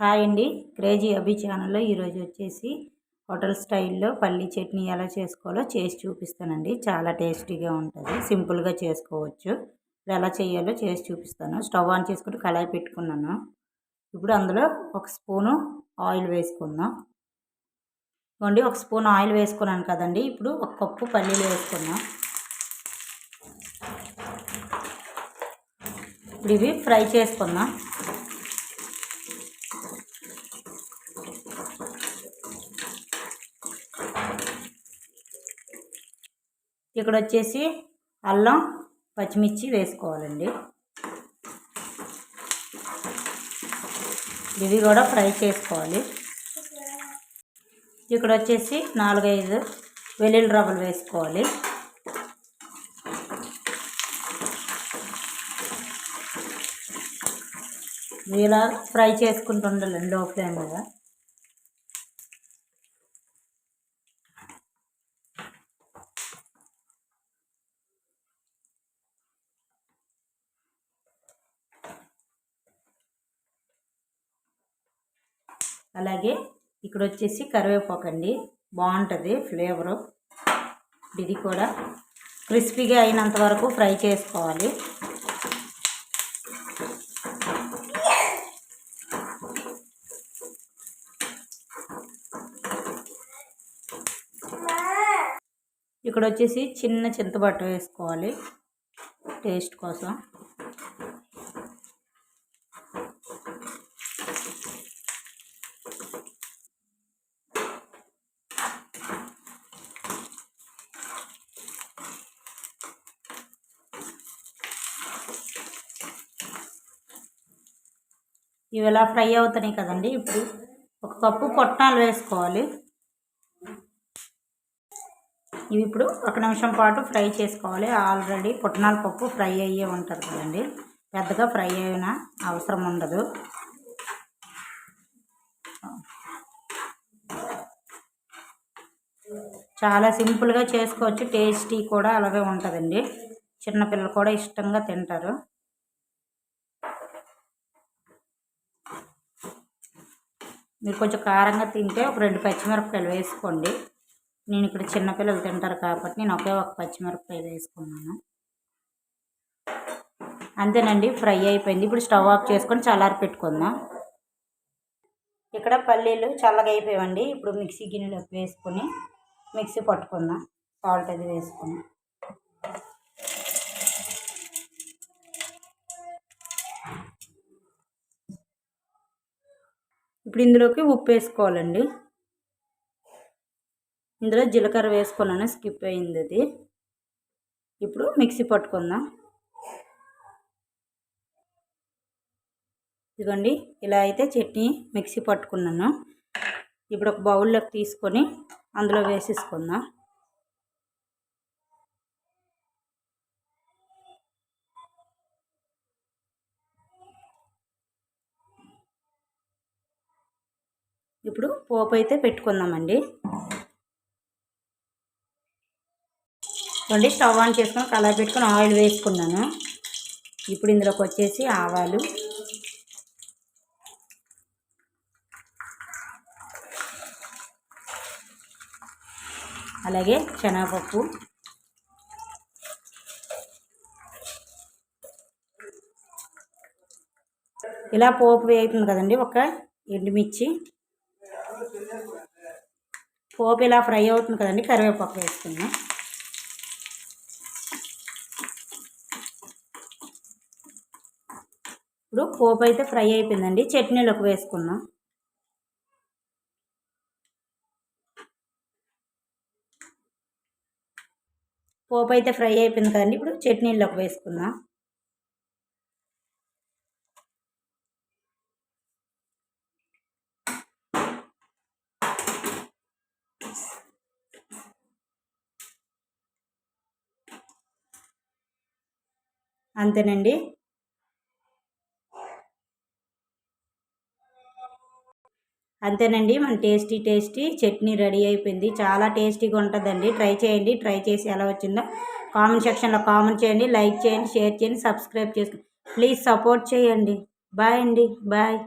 Hi అండి. Crazy అభి ఛానల్లో ఈరోజు వచ్చేసి హోటల్ స్టైల్లో పల్లీ చట్నీ ఎలా చేసుకోవాలో చేసి చూపిస్తానండి. చాలా టేస్టీగా ఉంటుంది. సింపుల్గా చేసుకోవచ్చు. ఇప్పుడు ఎలా చేయాలో చేసి చూపిస్తాను. స్టవ్ ఆన్ చేసుకుని కళాయి పెట్టుకున్నాను. ఇప్పుడు అందులో ఒక స్పూను ఆయిల్ వేసుకుందాం. ఇవ్వండి ఒక స్పూన్ ఆయిల్ వేసుకున్నాను కదండి. ఇప్పుడు ఒక కప్పు పల్లీలు వేసుకుందాం. ఇప్పుడు ఇవి ఫ్రై చేసుకుందాం. ఇక్కడ వచ్చేసి అల్లం పచ్చిమిర్చి వేసుకోవాలండి. ఇవి కూడా ఫ్రై చేసుకోవాలి. ఇక్కడ వచ్చేసి నాలుగైదు వెల్లుల్లి రవ్వలు వేసుకోవాలి. ఇలా ఫ్రై చేసుకుంటూ ఉండాలండి లో ఫ్లేమ్ అలాగే ఇక్కడ వచ్చేసి కరివేపాకు అండి బాగుంటుంది ఫ్లేవరు. ఇది కూడా క్రిస్పీగా అయినంత వరకు ఫ్రై చేసుకోవాలి. ఇక్కడ వచ్చేసి చిన్న చింతబట్ట వేసుకోవాలి. టేస్ట్ కోసం. ఇవి ఎలా ఫ్రై అవుతున్నాయి కదండి. ఇప్పుడు ఒక కప్పు పొట్టాలు వేసుకోవాలి. ఇవి ఇప్పుడు ఒక నిమిషం పాటు ఫ్రై చేసుకోవాలి. ఆల్రెడీ పుట్నాల పప్పు ఫ్రై అయ్యే ఉంటుంది కదండి. పెద్దగా ఫ్రై అయిన అవసరం ఉండదు. చాలా సింపుల్గా చేసుకోవచ్చు. టేస్టీ కూడా అలాగే ఉంటుందండి. చిన్నపిల్లలు కూడా ఇష్టంగా తింటారు. మీరు కొంచెం కారంగా తింటే ఒక రెండు పచ్చిమిరపకాయలు వేసుకోండి. నేను ఇక్కడ చిన్నపిల్లలు తింటారు కాబట్టి నేను ఒకే ఒక పచ్చిమిరపకాయ వేసుకున్నాను. అంతేనండి ఫ్రై అయిపోయింది. ఇప్పుడు స్టవ్ ఆఫ్ చేసుకొని చల్లారి పెట్టుకుందాం. ఇక్కడ పల్లీలు చల్లగా అయిపోయామండి ఇప్పుడు మిక్సీ గిన్నెలోకి వేసుకొని మిక్సీ పట్టుకుందాం. సాల్ట్ అది వేసుకుని. ఇప్పుడు ఇందులోకి ఉప్పు వేసుకోవాలండి. ఇందులో జీలకర్ర వేసుకున్నాను స్కిప్ అయింది అది ఇప్పుడు మిక్సీ పట్టుకుందాం. ఇదిగోండి ఇలా అయితే చట్నీ మిక్సీ పట్టుకున్నాను. ఇప్పుడు ఒక బౌల్లోకి తీసుకొని అందులో వేసేసుకుందాం ఇప్పుడు పోపు అయితే పెట్టుకుందామండి. చూడండి స్టవ్ ఆన్ చేసుకొని కలర్ పెట్టుకొని ఆయిల్ వేసుకున్నాను. ఇప్పుడు ఇందులోకి వచ్చేసి ఆవాలు. అలాగే శనగపప్పు. ఇలా పోపు వేయతుంది కదండి ఒక ఎండుమిర్చి. పోపు ఇలా ఫ్రై అవుతుంది కదండి కరివేపాకు వేసుకున్నాం ఇప్పుడు పోపు అయితే ఫ్రై అయిపోయిందండి చట్నీలోకి వేసుకున్నాం పోపు అయితే ఫ్రై అయిపోయింది కదండి ఇప్పుడు చట్నీలోకి వేసుకుందాం. అంతేనండి. అంతేనండి. మన టేస్టీ టేస్టీ చట్నీ రెడీ అయిపోయింది. చాలా టేస్టీగా ఉంటుందండి. ట్రై చేయండి. ట్రై చేసి ఎలా వచ్చిందో కామెంట్ సెక్షన్లో కామెంట్ చేయండి. లైక్ చేయండి. షేర్ చేయండి. సబ్స్క్రైబ్ చేసుకోండి ప్లీజ్ సపోర్ట్ చేయండి. బాయ్ అండి. బాయ్.